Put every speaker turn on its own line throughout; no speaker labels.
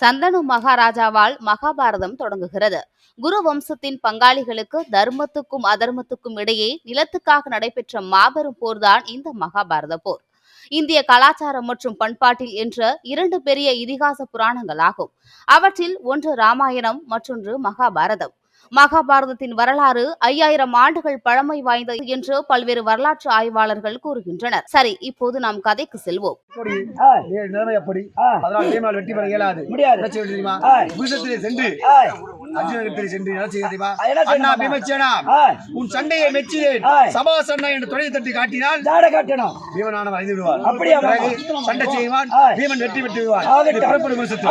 சந்தனு மகாராஜாவால் மகாபாரதம் தொடங்குகிறது. குரு வம்சத்தின் பங்காளிகளுக்கு தர்மத்துக்கும் அதர்மத்துக்கும் இடையே நிலத்துக்காக நடைபெற்ற மாபெரும் போர்தான் இந்த மகாபாரத போர். இந்திய கலாச்சாரம் மற்றும் பண்பாட்டில் என்ற இரண்டு பெரிய இதிகாச புராணங்களாகும். அவற்றில் ஒன்று ராமாயணம் மற்றொன்று மகாபாரதம். மகாபாரதத்தின் வரலாறு ஐயாயிரம் ஆண்டுகள் பழமை வாய்ந்தது என்று பல்வேறு வரலாற்று ஆய்வாளர்கள் கூறுகின்றனர். சரி இப்போது நாம் கதைக்கு செல்வோம்.
வெற்றி பெற இயலாது தெரியுமா? சென்று. அர்ஜுனத்திலே சென்று என்ன செய்ய தெரியுமா? அண்ணா? பீமச்சேனா உன் சண்டையை மெச்சினேன். என்று தட்டி காட்டினால்
ஜாட காட்டணும்.
அறிந்து விடுவார்.
அப்படியா,
சண்டை செய்வான். பீமன் வெற்றி பெற்று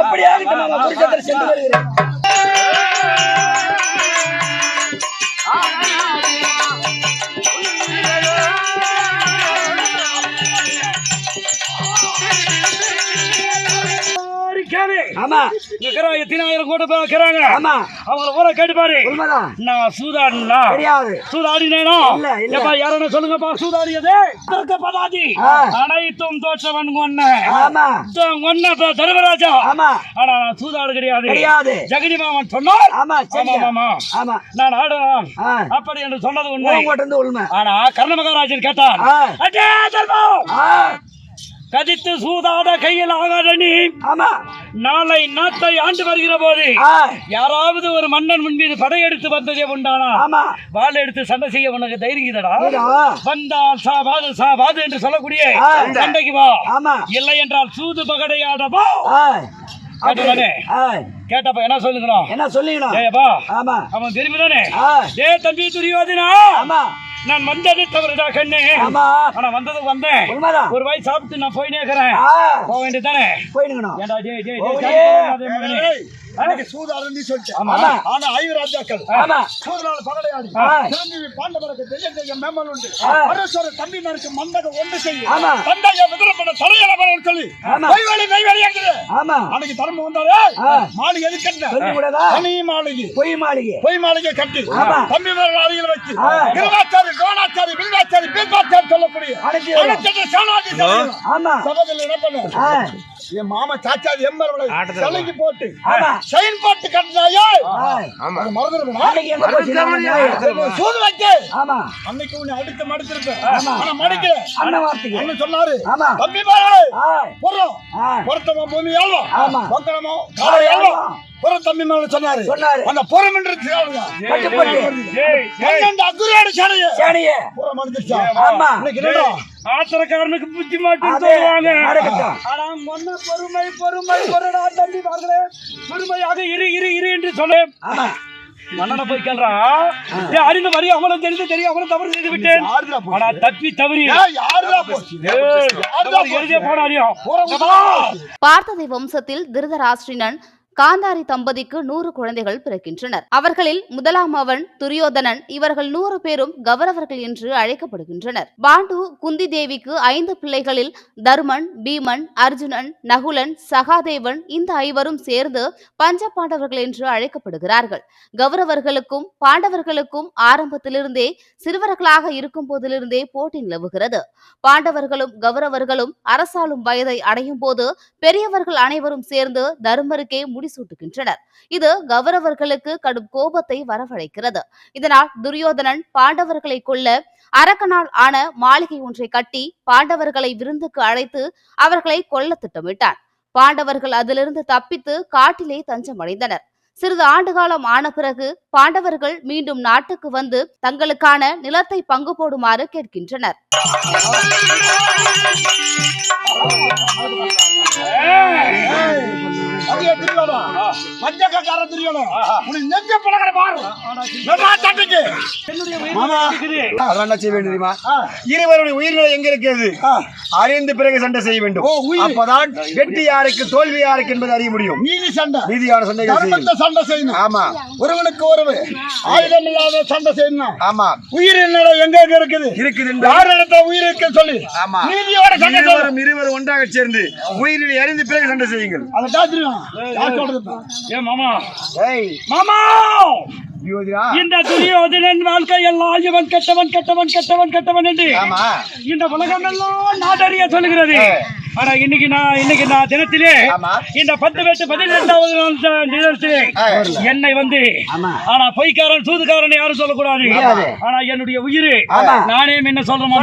அப்படியே ஆமா.
இருக்கிறாங்க எத்தனாயிரம் கூட பேர் இருக்கிறாங்க
ஆமா.
அவங்கள பூரா கேட்டு பாரு நான் சூதாடினா.
தெரியாது.
சூதாடினேனா. எப்பா யாரன்னு சொல்லுங்கப்பா சூதாடியது?
ஆ.
அனைத்தும் தோற்றவன் ஒன்ன
ஆமா.
ஒன்ன தர்மராஜா.
ஆமா.
ஆனா நான் சூதாடு கிடையாது.
கிடையாது.
ஜெகதி மாமன் சொன்னார்.
ஆமா
ஆமா, ஆமா.
ஆமா.
நான் ஆடுறேன். அப்படி என்று சொன்னது உண்மை. ஆனா கர்ண மகாராஜன் கேட்டான்
ஆ.
அடே தர்மம். கதித்து சூதாட கையில் ஆகாத நீ
ஆமா.
நாளை நாட்டை ஆண்டு வருகிற போது யாராவது ஒரு மன்னன் முன் மீது படையெடுத்து வந்ததே உண்டானா?
ஆமா.
வாள் எடுத்து சண்டை செய்ய உனக்கு
இதா.
வந்தால் சாவாது சாவாது என்று சொல்லக்கூடிய. சண்டைக்கு வா.
ஆமா.
இல்லை என்றால் சூது பகடையாட வா கேட்டப்ப என்ன சொல்லுங்கணும்
என்ன ஆமா.
அவன் தெரியுதானே
ஆ,
ஏ தம்பி துரியோதனா?
ஆமா.
நான் வந்தது தவறுடா கண்ணு ஆனா வந்தது வந்தேன். ஒரு வாய் சாப்பிட்டு நான் போய் நேக்கிறேன்
ஆ,
போக வேண்டியதானே
போயிடுங்கணும்
ஏண்டா ஜெய்
ஏ.
அதே மகனே.
அன்னைக்கு சூதாடுன்னு நீ சொல்லிட்ட
ஆமா.
ஆமா.
ஆனா ஐந்து ராஜாக்கள்
ஆமா
சூதனால பகடையாடி. சிரஞ்சீவி பாண்டவருக்கு தெய்ய மேம்பல் உண்டு
ஆ.
பரஸ்வர தம்பிமாருக்கு மந்தக ஒன்று செய்யும். தந்தைய விதிரப்பட தலையில பரவல் சொல்லி. நெய்வேலி நெய்வேலி அன்னைக்கு தர்மம் வந்தாரு
ஆ.
மாளிகை எது கட்டின தனி மாளிகை
பொய் மாளிகை
பொய் மாளிகை கட்டி. தம்பி மாளிகையில் வச்சு. கிருவாச்சாரி கோணாச்சாரி பில்வாச்சாரி பீர்வாச்சாரி சொல்லக்கூடிய சபையில் என்ன பண்ண என் மாமா சாச்சாதி எம்பர்களை சிலைக்கு போட்டு செயின் போட்டு கட்டினாயே? மறந்துடுவேன்? சூது வைக்க
ஆமா.
அன்னைக்கு உன்னை அடுத்து மடிச்சிருப்பேன். ஆனா மடிக்கல.
அண்ணன்
சொன்னாரு.
ஆமா.
தம்பி பாரு. பொருத்தமா பூமி
ஆமா.
பக்கரமோ காலை ஆழ்வா? பொருள் தம்பி மேல சொன்னாரு.
சொன்னாரு.
அந்த புறம் என்று பன்னெண்டு சேனைய.
சேனையே.
புறம்
ஆமா.
ஆத்திரக்காரனுக்கு புத்தி மாட்டுன்னு
அதே
சொல்லுவாங்க ஆனா மொன்ன பொறுமை பொறுமை பொருடா தம்பி மகளே. பொறுமையாக இரு இரு இரு என்று சொன்னேன்.
ஆமா.
மன்னனை போய் கேள்றா. அறிந்து வரி அவனும் தெரிந்து தெரியும் அவனும் தவறு செய்து விட்டேன்? ஆனா தப்பி தவறி. எழுதிய? போனாரியும்
பார்த்ததை வம்சத்தில் திருதராஷ்டிரன் காந்தாரி தம்பதிக்கு நூறு குழந்தைகள் பிறக்கின்றனர். அவர்களில் முதலாம் அவன் துரியோதனன் இவர்கள் நூறு பேரும் கௌரவர்கள் என்று அழைக்கப்படுகின்றனர். பாண்டு குந்தி தேவிக்கு ஐந்து பிள்ளைகளில் தர்மன் பீமன் அர்ஜுனன் நகுலன் சகாதேவன் இந்த ஐவரும் சேர்ந்து பஞ்ச பாண்டவர்கள் என்று அழைக்கப்படுகிறார்கள். கௌரவர்களுக்கும் பாண்டவர்களுக்கும் ஆரம்பத்திலிருந்தே சிறுவர்களாக இருக்கும் போதிலிருந்தே போட்டி நிலவுகிறது. பாண்டவர்களும் கௌரவர்களும் அரசாளும் வயதை அடையும் போது பெரியவர்கள் அனைவரும் சேர்ந்து தருமருக்கே முடிசூட்டுகின்றனர். இது கௌரவர்களுக்கு கடும் கோபத்தை வரவழைக்கிறது. இதனால் துரியோதனன் பாண்டவர்களை கொல்ல அரக்கனால் ஆன மாளிகை ஒன்றை கட்டி பாண்டவர்களை விருந்துக்கு அழைத்து அவர்களை கொல்ல திட்டமிட்டான். பாண்டவர்கள் அதிலிருந்து தப்பித்து காட்டிலே தஞ்சமடைந்தனர். சிறிது ஆண்டுகாலம் ஆன பிறகு பாண்டவர்கள் மீண்டும் நாட்டுக்கு வந்து தங்களுக்கான நிலத்தை பங்கு போடுமாறு கேட்கின்றனர். Hey!
அதே துரியோதனன். மஞ்சக்கார துரியோதனன். உனக்கு நெஞ்ச பழகிற பாரு. நல்லா தட்டுக்கு. மாமா, அதெல்லாம் என்ன செய்ய வேண்டும்? தெரியுமா? இருவருடைய உயிர்நிலை எங்க இருக்கிறது? அறிந்து பிறகு சண்டை செய்ய வேண்டும். அப்பதான் வெற்றி யாருக்கு தோல்வி யாருக்கு என்பதை அறிய முடியும். நீதி சண்டை. நீதியான செய்யணும்.
சண்டை செய்யணும்.
ஆமா.
ஒருவனுக்கு ஒருவர். ஆயுதம் இல்லாத சண்டை செய்யணும்
ஆமா.
உயிர் எங்க எங்க இருக்குது?
இருக்குது
யார் இடத்துல உயிர் இருக்கு சொல்லி.
ஆமா.
நீதியோட சண்டை
இருவரும் ஒன்றாக சேர்ந்து உயிரில் அறிந்து பிறகு சண்டை செய்யுங்கள்.
அதை
இந்த துரியோதனன் வாழ்க்கை எல்லாம் இவன் கெட்டவன் கெட்டவன் கெட்டவன் கெட்டவன் என்று
ஆமா.
இந்த உலகம் எல்லாம் நாடறிய சொல்லுகிறது. ஆனா இன்னைக்கு நான் இன்னைக்கு நான் தினத்திலே. இந்த பத்து பேட்டு பதினெட்டாவது நாள் என்னை வந்து ஆனா பொய்க்காரன் சூதுக்காரன் யாரும் சொல்லக்கூடாது. ஆனா என்னுடைய உயிர் நானே என்ன சொல்றேன்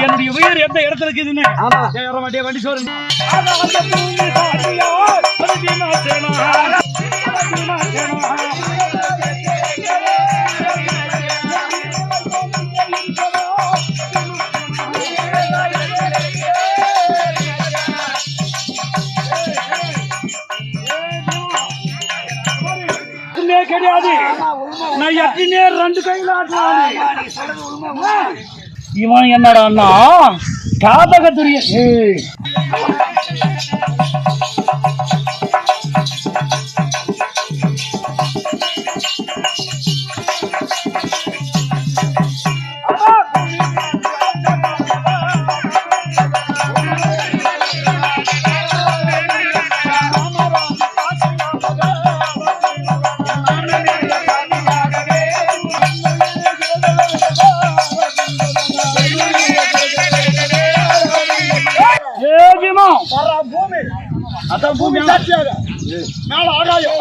என்னுடைய உயிர் எந்த இடத்துல இருக்குதுன்னு வண்டி சோறு. இவன் என்னடான்னா காதக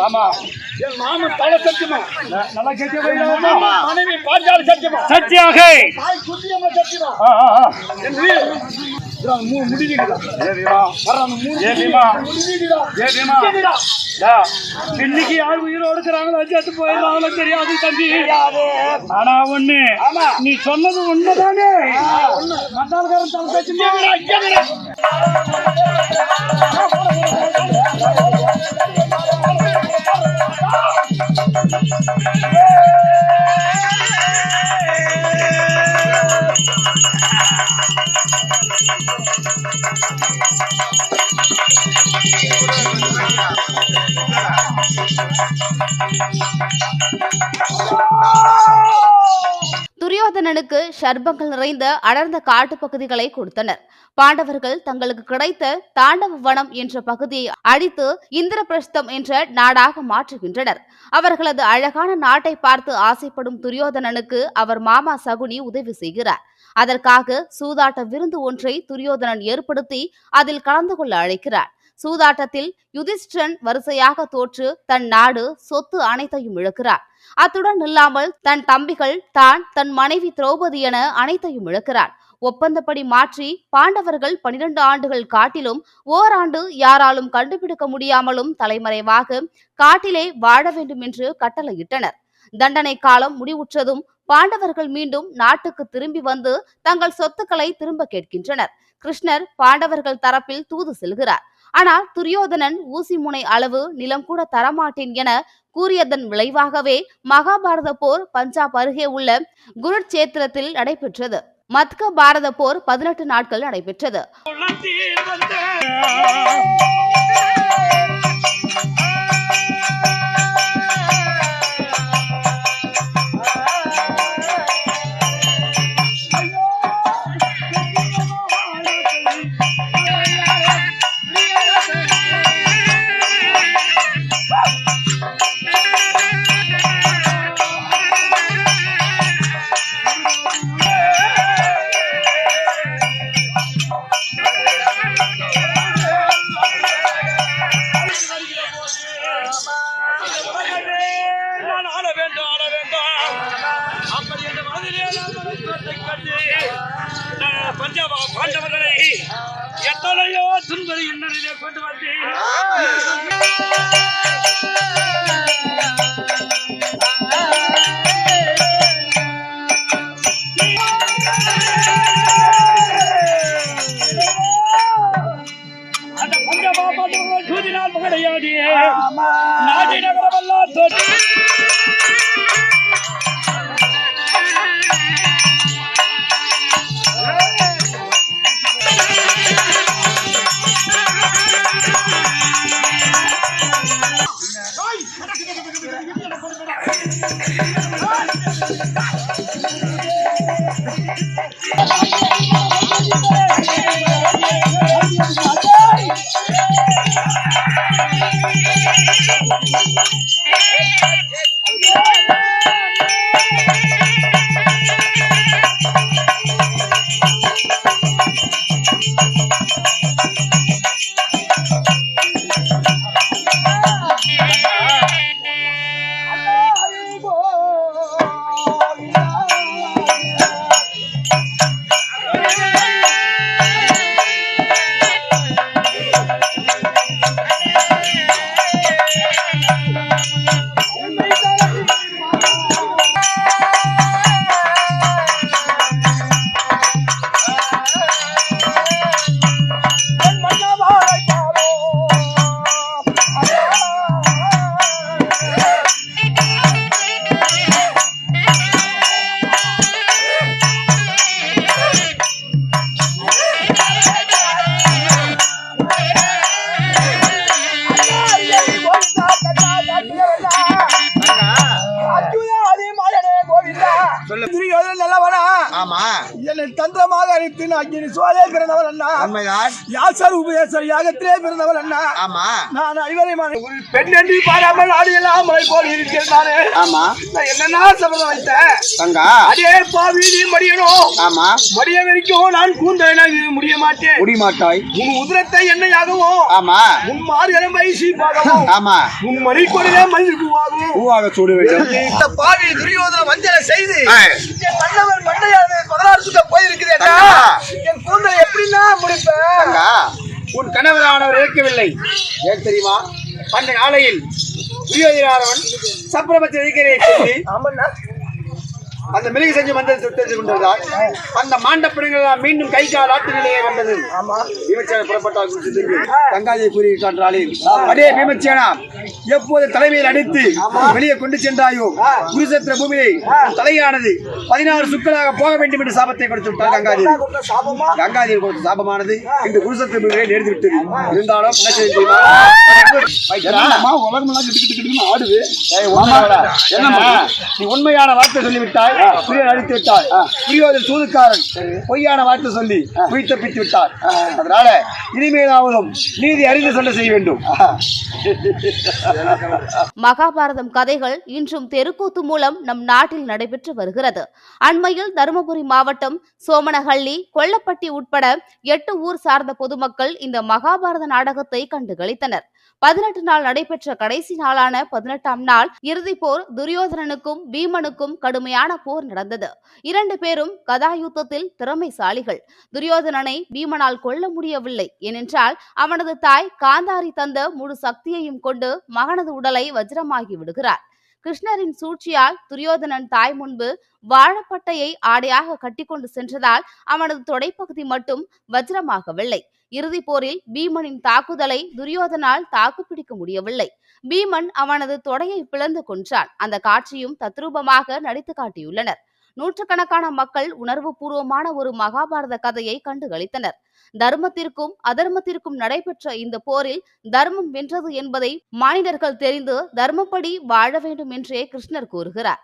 ஆமா.
என் மாமன் தலை சத்தியமா?
நல்லா கேட்க
மாமா மனைவி பாஞ்சாலி சத்தியமா?
சத்தியாக.
தாய் குட்டியம்மா சத்தியமா? மூணு
இன்னைக்கு யார் உயிரோடு இருக்கிறாங்களோ தெரியாது தம்பி. ஆனா ஒண்ணு நீ சொன்னது உண்மைதானே. மத்தாள்காரன் தலை சத்தியமா
சர்பங்கள் நிறைந்த அடர்ந்த காட்டுப் பகுதிகளை கொடுத்தனர். பாண்டவர்கள் தங்களுக்கு கிடைத்த தாண்டவ வனம் என்ற பகுதியை அழித்து இந்திரபிரஸ்தம் என்ற நாடாக மாற்றுகின்றனர். அவர்களது அழகான நாட்டை பார்த்து ஆசைப்படும் துரியோதனனுக்கு அவர் மாமா சகுனி உதவி செய்கிறார். அதற்காக சூதாட்ட விருந்து ஒன்றை துரியோதனன் ஏற்படுத்தி அதில் கலந்து கொள்ள அழைக்கிறார். சூதாட்டத்தில் யுதிஷ்டன் வரிசையாக தோற்று தன் நாடு சொத்து அனைத்தையும் இழக்கிறார். அத்துடன் இல்லாமல் தன் தம்பிகள் தான் தன் மனைவி திரௌபதி என அனைத்தையும் இழக்கிறான் ஒப்பந்தப்படி மாற்றி பாண்டவர்கள் பனிரெண்டு ஆண்டுகள் காட்டிலும் ஓராண்டு யாராலும் கண்டுபிடிக்க முடியாமலும் தலைமறைவாக காட்டிலே வாழ வேண்டும் என்று கட்டளையிட்டனர். தண்டனை காலம் முடிவுற்றதும் பாண்டவர்கள் மீண்டும் நாட்டுக்கு திரும்பி வந்து தங்கள் சொத்துக்களை திரும்ப கேட்கின்றனர். கிருஷ்ணர் பாண்டவர்கள் தரப்பில் தூது செல்கிறார். ஆனால் துரியோதனன் ஊசி முனை அளவு நிலம் கூட தரமாட்டேன் என கூறியதன் விளைவாகவே மகாபாரத போர் பஞ்சாப் அருகே உள்ள குருட்சேத்திரத்தில் நடைபெற்றது. மத்க பாரத போர் பதினெட்டு நாட்கள் நடைபெற்றது.
எத்தனையோ துன்பரை இன்னரிலே கொண்டு வந்தேன் அந்த பஞ்சாப பாண்டவர்கள் கிடையாது
உபயேசர் யாகத்திலே பிறந்தவள் அண்ணா.
ஆமா.
நான் ஐவரைமான ஒரு பெண் என்று பாராமல் ஆடியெல்லாம் மலை போல் இருக்கிறேன் நானு
ஆமா.
நான் என்னன்னா சபதம் வைத்தேன்?
தங்கா.
அடே பாவி நீ மடியணும்
ஆமா.
மடிய வரைக்கும் நான் கூந்தலாக முடிய மாட்டேன்.
முடிமாட்டாய்.
உன் உதிரத்தை எண்ணெயாகவும்
ஆமா.
உன் மார்கழமை சீப்பாகவும்
ஆமா.
உன் மணிக்கொடியே மல்லிகைப்பூவாகவும்
பூவாக சூட வேண்டும்.
இந்த பாவி துரியோதன வஞ்சனை செய்து மன்னவர் மண்டையானது பதினாறு சுத்த போயிருக்குதேடா
தங்கா.
என் கூந்தலை எப்படின்னா முடிப்பேன்?
தங்கா. உன் கணவரானவர் இருக்கவில்லை ஏன் தெரியுமா? பண்டைய நாளையில் துரியோதனாரவன் சப்ரபத்தி வைக்கிறே சொல்லி அந்த மிளகு செஞ்சு மஞ்சள் சுத்தது கொண்டதால் அந்த மாண்டப்படங்கள் மீண்டும் கை கால் ஆட்டு நிலையே வந்தது. பீமச்சேன புறப்பட்டால் குறித்து தங்காஜை கூறியிருக்கின்றாளில் அடே பீமச்சேனா எப்போது தலைமையில் அடித்து வெளியே கொண்டு சென்றாயோ குருசத்திர பூமியை தலையானது பதினாறு சுக்களாக போக வேண்டும் என்று சாபத்தை கொடுத்து விட்டார்
சாபமா?
கங்காதேவி கொடுத்த சாபமானது இந்த குருசத்திர பூமியை நேர்ந்து விட்டது இருந்தாலும்
கிட்டுன்னு ஆடுது?
என்னம்மா? நீ உண்மையான வார்த்தை சொல்லிவிட்டாய். புரிய அடித்து விட்டாய் புரியோதன் சூதுக்காரன் பொய்யான வார்த்தை சொல்லி பொய் தப்பித்து விட்டார் அதனால இனிமேலாவதும் நீதி அறிந்து சொல்ல செய்ய வேண்டும்.
மகாபாரதம் கதைகள் இன்றும் தெருக்கூத்து மூலம் நம் நாட்டில் நடைபெற்று வருகிறது. அண்மையில் தருமபுரி மாவட்டம் சோமனஹள்ளி கொல்லப்பட்டி உட்பட எட்டு ஊர் சார்ந்த பொதுமக்கள் இந்த மகாபாரத நாடகத்தை கண்டு களித்தனர். பதினெட்டு நாள் நடைபெற்ற கடைசி நாளான பதினெட்டாம் நாள் இறுதி போர் துரியோதனனுக்கும் பீமனுக்கும் கடுமையான போர் நடந்தது. இரண்டு பேரும் கதாயுத்தத்தில் திறமைசாலிகள். துரியோதனனை பீமனால் கொல்ல முடியவில்லை. ஏனென்றால் அவனது தாய் காந்தாரி தந்த முழு சக்தியையும் கொண்டு மகனது உடலை வஜ்ரமாகி விடுகிறார். கிருஷ்ணரின் சூழ்ச்சியால் துரியோதனன் தாய் முன்பு வாழப்பட்டையை ஆடையாக கட்டிக்கொண்டு சென்றதால் அவனது தொடைப்பகுதி மட்டும் வஜ்ரமாகவில்லை. இறுதிப் போரில் பீமனின் தாக்குதலை துரியோதனால் தாக்குப்பிடிக்க முடியவில்லை. பீமன் அவனது தொடையை பிளந்து கொன்றான். அந்த காட்சியும் தத்ரூபமாக நடித்து காட்டியுள்ளனர். நூற்றுக்கணக்கான மக்கள் உணர்வுபூர்வமான ஒரு மகாபாரத கதையை கண்டுகளித்தனர் தர்மத்திற்கும் அதர்மத்திற்கும் நடைபெற்ற இந்த போரில் தர்மம் வென்றது என்பதை மாநிலர்கள் தெரிந்து தர்மப்படி வாழ வேண்டும் என்றே கிருஷ்ணர் கூறுகிறார்.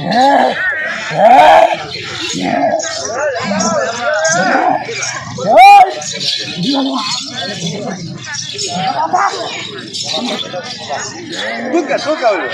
Yeah.
தூக்க தூக்க அவரு.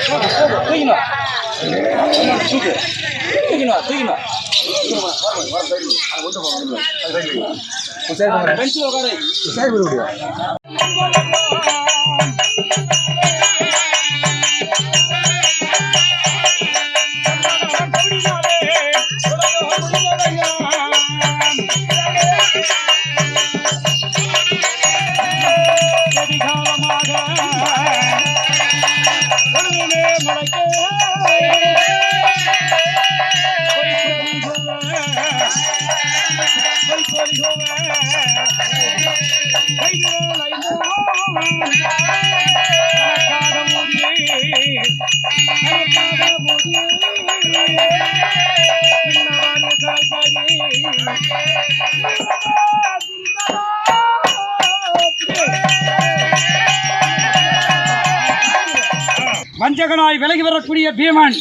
வஞ்சகனாய் விலகி வரக்கூடிய பீமன்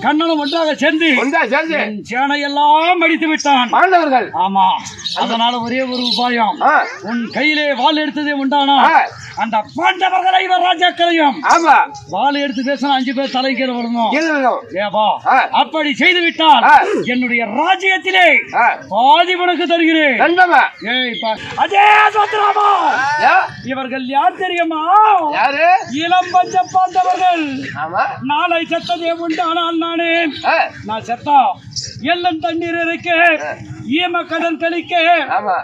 கண்ணனும் ஒன்றாக சேர்ந்து சேனையெல்லாம் அடித்து விட்டான். ஆமா. அதனால ஒரே ஒரு உபாயம். உன் கையிலே வாள் எடுத்ததே உண்டானா. அந்த பாண்டவர்களை இவர் ராஜாக்களையும்.
ஆமா.
வாள் எடுத்து பேசின அஞ்சு பேர் தலைக்கீழ விடணும்
இருந்தோம்.
ஏப்பா
ஆ.
அப்படி செய்து விட்டால். என்னுடைய ராஜ்யத்திலே. பாதி உனக்கு தருகிறேன். அதே சோத்ராமா. இவர்கள் யார் தெரியுமா? இளம் பஞ்ச பாண்டவர்கள். நாளை செத்ததே உண்டு ஆனால் நானே நான் செத்தா எல்லாம் தண்ணீர் இருக்கு. ஈம கடன்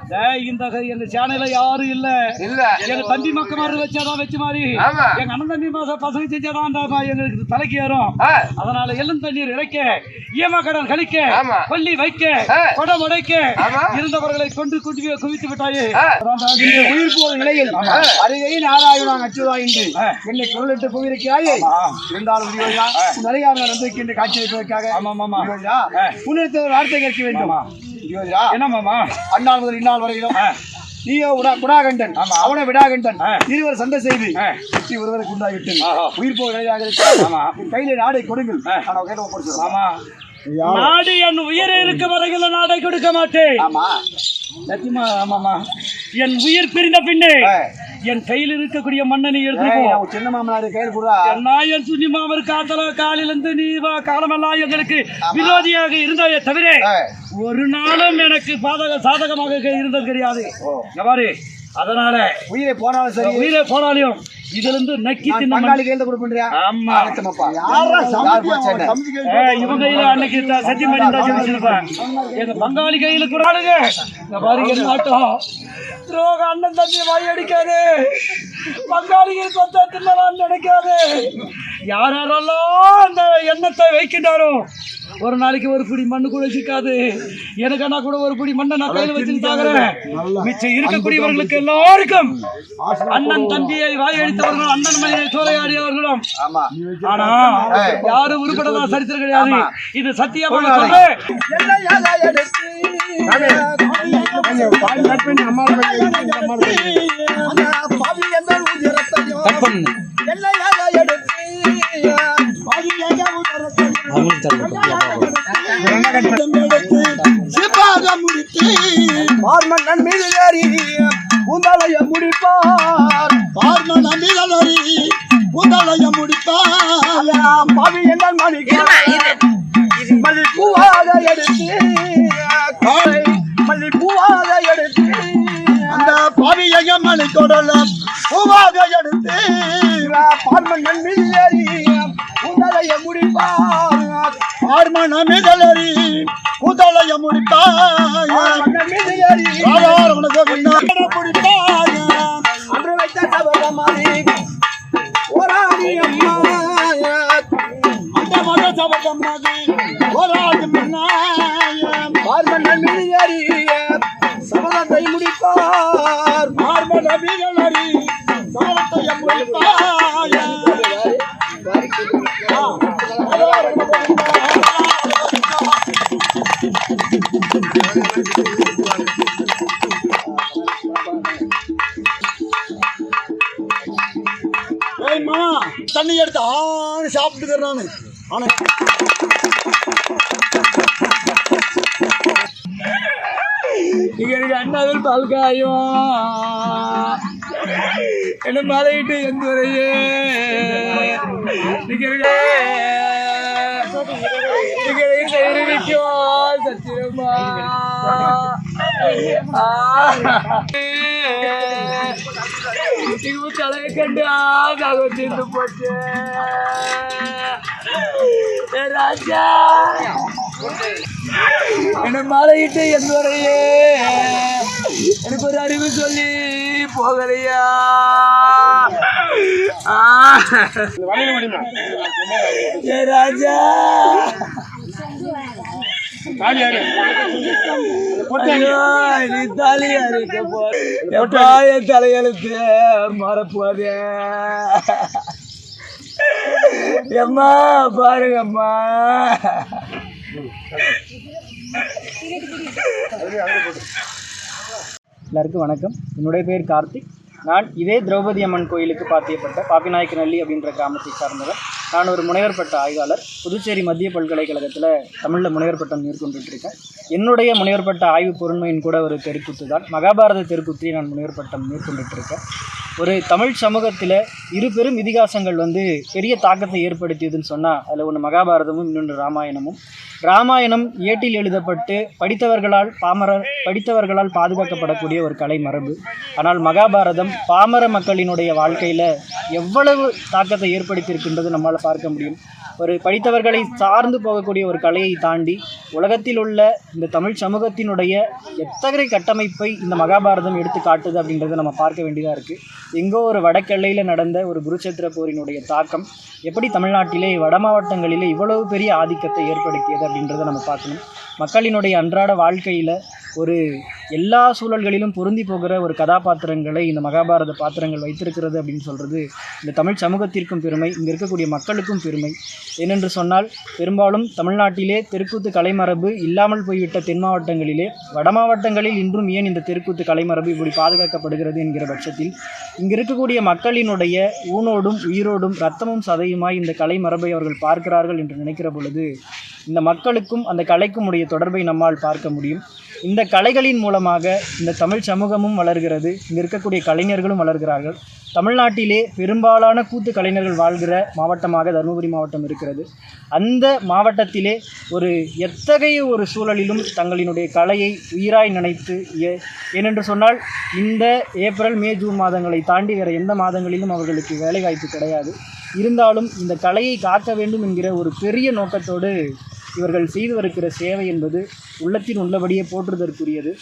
டேய், இந்த எங்க சேனல்ல யாரும் இல்ல.
இல்ல.
எங்க தம்பி வச்சாதான் வச்ச மாதிரி. எங்க அண்ணன் தம்பி பசங்க செஞ்சாதான் எங்களுக்கு தலைக்கு ஏறும். அதனால எள்ளும் தண்ணீர் இறைக்க ஈம கடன் கழிக்க. கொல்லி வைக்க. கொடம் உடைக்க. இருந்தவர்களை கொண்டு குட்டி குவித்து விட்டாயே.
உயிர் போகும் நிலையில். அருகை நாராயணன் அச்சுதாயின்று. என்னை குரலிட்டு போயிருக்கிறாயே. இருந்தாலும் நிறைய நம்பிக்கின்ற காட்சி வைப்பதற்காக உன்னிடத்தில் வார்த்தை கேட்க வேண்டும். விரிவதா
என்ன மாமா?
அண்ணாள் முதல் இந்நாள் வரையிலும். நீயோ உடா குடாகண்டன் அவனை விடாகண்டன். இருவர் சண்டை செய்து வெற்றி ஒருவருக்கு உண்டாகிட்டு உயிர் போக நிலையாக கையில நாடை கொடுங்கள். நான்.
ஆமா நாடு என் உயிர் இருக்க வரையில் நாடை கொடுக்க மாட்டேன்.
ஆமா.
சத்தியமா ஆமாமா என் உயிர் பிரிந்த பின்னே என் கையில் இருக்கக்கூடிய மண்ணை
ஏய்,
எடுத்துக்கோ
சின்ன மாமனாரு கையில் கொடுறா
நான் என் சுன்னி மாமர் காத்தல காலில இருந்து நீ வா காலமெல்லாம் எங்களுக்கு விரோதியாக இருந்தாயே தவிர. ஒரு நாளும் எனக்கு பாதக சாதகமாக இருந்தது கிடையாது. அதனால
உயிரை போனாலும் சரி.
உயிரை போனாலையும் இதுல இருந்து நக்கி இவங்க கையில அன்னைக்கு சத்தியம் பண்ணி எங்க பங்காளி கையில கூட பாருங்க துரோக அண்ணன் தம்பி வாய் அடிக்காது. பங்காளிகள் சொத்த தின்னலாம் நினைக்காது. யார் யாரெல்லாம் அந்த எண்ணத்தை வைக்கின்றாரோ ஒரு நாளைக்கு ஒரு பிடி மண்ணு கூட சிக்காது. எனக்கானா கூட ஒரு பிடி மண்ணை நான் கையில வச்சுட்டு தாக்குறேன் மிச்சம் இருக்கக்கூடியவர்களுக்கு எல்லாருக்கும் அண்ணன் தம்பியை வாய் அடித்தவர்களும் அண்ணன் மணியை சோலையாடியவர்களும்.
ஆமா.
ஆனா யாரும் உருப்படதா சரித்திரம் கிடையாது. இது சத்தியமாக சொல்றேன்
சிப்பாக முடித்து
மீது ஏறி கூந்தாளைய முடிப்பார்.
பார்ம நம்பிகளி உதலைய முடிப்பார்
பாவி எங்கள் மணிக்கு மல்லி பூவாக எடுத்து மல்லி பூவாக எடுத்து
அந்த பாவியக மணி தொடலம் பூவாக எடுத்து
பார்மன்னன் மீது ஏறி கூந்தாளைய முடிப்பார்.
பார்ம நம்பிகளி உதலைய முடிப்பார்
பார்மன்னன் மீது ஏறி
சாதாரண முடிப்பார்
அன்று வைத்த சபதமாரி போராடி அம்மா
அந்த மத சபதமாக போராடும் நாயம்
பார்மன்னன் மீது ஏறி சபதத்தை முடிப்பார்.
பார்ம நம்பிகளி சாலத்தைய முடிப்பார் ஏய்மா சாப்பிட்டுக்கிறேன் நானு ஆனா.
எனக்கு அண்ணாவில் பால்காயும் என்ன மலையிட்டு எந்த வரையே சத்தியமா? தலையை கண்டு ஆக தீர்ந்து போச்சு. ராஜா. என்ன மாலையிட்டு என் வரையே. எனக்கு ஒரு அறிவு சொல்லி போகலையா? ஏ ராஜா. தலையெழுத்து மறப்போதே எம்மா பாருங்கம்மா.
எல்லாருக்கும் வணக்கம். என்னுடைய பேர் கார்த்திக். நான் இதே திரௌபதி அம்மன் கோயிலுக்கு பாத்தியப்பட்ட பாப்பிநாயக்கநல்லி அப்படின்ற கிராமத்தை சார்ந்தவர். நான் ஒரு முனைவர் பட்ட ஆய்வாளர். புதுச்சேரி மத்திய பல்கலைக்கழகத்தில் தமிழில் முனைவர் பட்டம் மேற்கொண்டுட்ருக்கேன் என்னுடைய முனைவர் பட்ட ஆய்வு பொருண்மையின் கூட ஒரு தெருக்கூத்து தான். மகாபாரத தெருக்கூத்தை நான் முனைவர் பட்டம் மேற்கொண்டுட்ருக்கேன் ஒரு தமிழ் சமூகத்தில் இரு பெரும் இதிகாசங்கள் வந்து பெரிய தாக்கத்தை ஏற்படுத்தியதுன்னு சொன்னால் அதில் ஒன்று மகாபாரதமும் இன்னொன்று ராமாயணமும். ராமாயணம் ஏட்டில் எழுதப்பட்டு படித்தவர்களால் பாமரர் படித்தவர்களால் பாதுகாக்கப்படக்கூடிய ஒரு கலை மரபு. ஆனால் மகாபாரதம் பாமர மக்களினுடைய வாழ்க்கையில் எவ்வளவு தாக்கத்தை ஏற்படுத்தியிருக்கின்றது நம்மளால் பார்க்க முடியும். ஒரு படித்தவர்களை சார்ந்து போகக்கூடிய ஒரு கலையை தாண்டி உலகத்தில் உள்ள இந்த தமிழ் சமூகத்தினுடைய எத்தகைய கட்டமைப்பை இந்த மகாபாரதம் எடுத்து காட்டுது அப்படின்றத நம்ம பார்க்க வேண்டியதாக இருக்குது எங்கோ ஒரு வடக்கெல்லையில் நடந்த ஒரு குருச்சேத்திர போரினுடைய தாக்கம் எப்படி தமிழ்நாட்டிலே வட மாவட்டங்களிலே இவ்வளவு பெரிய ஆதிக்கத்தை ஏற்படுத்தியது அப்படின்றத நம்ம பார்க்கணும். மக்களினுடைய அன்றாட வாழ்க்கையில் ஒரு எல்லா சூழல்களிலும் பொருந்தி போகிற ஒரு கதாபாத்திரங்களை இந்த மகாபாரத பாத்திரங்கள் வைத்திருக்கிறது அப்படின்னு சொல்கிறது இந்த தமிழ் சமூகத்திற்கும் பெருமை இங்கே இருக்கக்கூடிய மக்களுக்கும் பெருமை. ஏனென்று சொன்னால் பெரும்பாலும் தமிழ்நாட்டிலே தெருக்கூத்து கலைமரபு இல்லாமல் போய்விட்ட தென் மாவட்டங்களிலே வட மாவட்டங்களில் இன்றும் ஏன் இந்த தெருக்கூத்து கலைமரபு இப்படி பாதுகாக்கப்படுகிறது என்கிற பட்சத்தில் இங்கே இருக்கக்கூடிய மக்களினுடைய ஊனோடும் உயிரோடும் ரத்தமும் சதையுமாய் இந்த கலைமரபை அவர்கள் பார்க்கிறார்கள் என்று நினைக்கிற பொழுது இந்த மக்களுக்கும் அந்த கலைக்கும் உடைய தொடர்பை நம்மால் பார்க்க முடியும். இந்த கலைகளின் மூலமாக இந்த தமிழ் சமூகமும் வளர்கிறது. இங்கே இருக்கக்கூடிய கலைஞர்களும் வளர்கிறார்கள். தமிழ்நாட்டிலே பெரும்பாலான கூத்து கலைஞர்கள் வாழ்கிற மாவட்டமாக தருமபுரி மாவட்டம் இருக்கிறது. அந்த மாவட்டத்திலே ஒரு எத்தகைய ஒரு சூழலிலும் தங்களினுடைய கலையை உயிராய் நினைத்து ஏ- ஏனென்று சொன்னால் இந்த ஏப்ரல் மே ஜூன் மாதங்களை தாண்டி வேறு எந்த மாதங்களிலும் அவர்களுக்கு வேலைவாய்ப்பு கிடையாது. இருந்தாலும் இந்த கலையை காக்க வேண்டும் என்கிற ஒரு பெரிய நோக்கத்தோடு இவர்கள் செய்து வருகிற சேவை என்பது உள்ளத்தின் உள்ளபடியே போற்றுதற்குரியது.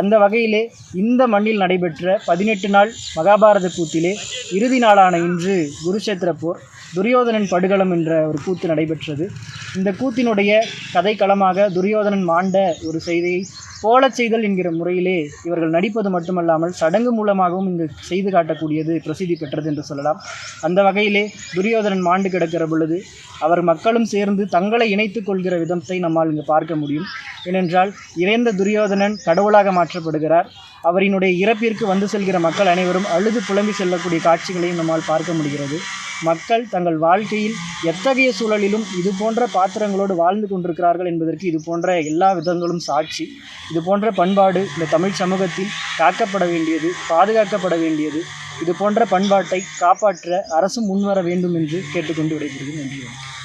அந்த வகையிலே இந்த மண்ணில் நடைபெற்ற பதினெட்டு நாள் மகாபாரத கூத்திலே இறுதி நாளான இன்று குருஷேத்திர போர் துரியோதனன் படுகளம் என்ற ஒரு கூத்து நடைபெற்றது. இந்த கூத்தினுடைய கதைக்களமாக துரியோதனன் மாண்ட ஒரு செய்தியை கோலச் செய்தல் என்கிற முறையிலே இவர்கள் நடிப்பது மட்டுமல்லாமல் சடங்கு மூலமாகவும் இங்கு செய்து காட்டக்கூடியது பிரசித்தி பெற்றது என்று சொல்லலாம். அந்த வகையிலே துரியோதனன் மாண்டு கிடக்கிற பொழுது அவர் மக்களும் சேர்ந்து தங்களை இணைத்துக் கொள்கிற விதத்தை நம்மால் இங்கு பார்க்க முடியும். ஏனென்றால் இறைந்த துரியோதனன் கடவுளாக மாற்றப்படுகிறார். அவரினுடைய இறப்பிற்கு வந்து செல்கிற மக்கள் அனைவரும் அழுது புலம்பி செல்லக்கூடிய காட்சிகளையும் நம்மால் பார்க்க முடிகிறது. மக்கள் தங்கள் வாழ்க்கையில் எத்தகைய சூழலிலும் இது போன்ற பாத்திரங்களோடு வாழ்ந்து கொண்டிருக்கிறார்கள் என்பதற்கு இது போன்ற எல்லா விதங்களும் சாட்சி. இது போன்ற பண்பாடு இந்த தமிழ் சமூகத்தில் காக்கப்பட வேண்டியது பாதுகாக்கப்பட வேண்டியது. இது போன்ற பண்பாட்டை காப்பாற்ற அரசும் முன்வர வேண்டும் என்று கேட்டுக்கொண்டு விடைபெறுகிறேன். நன்றி.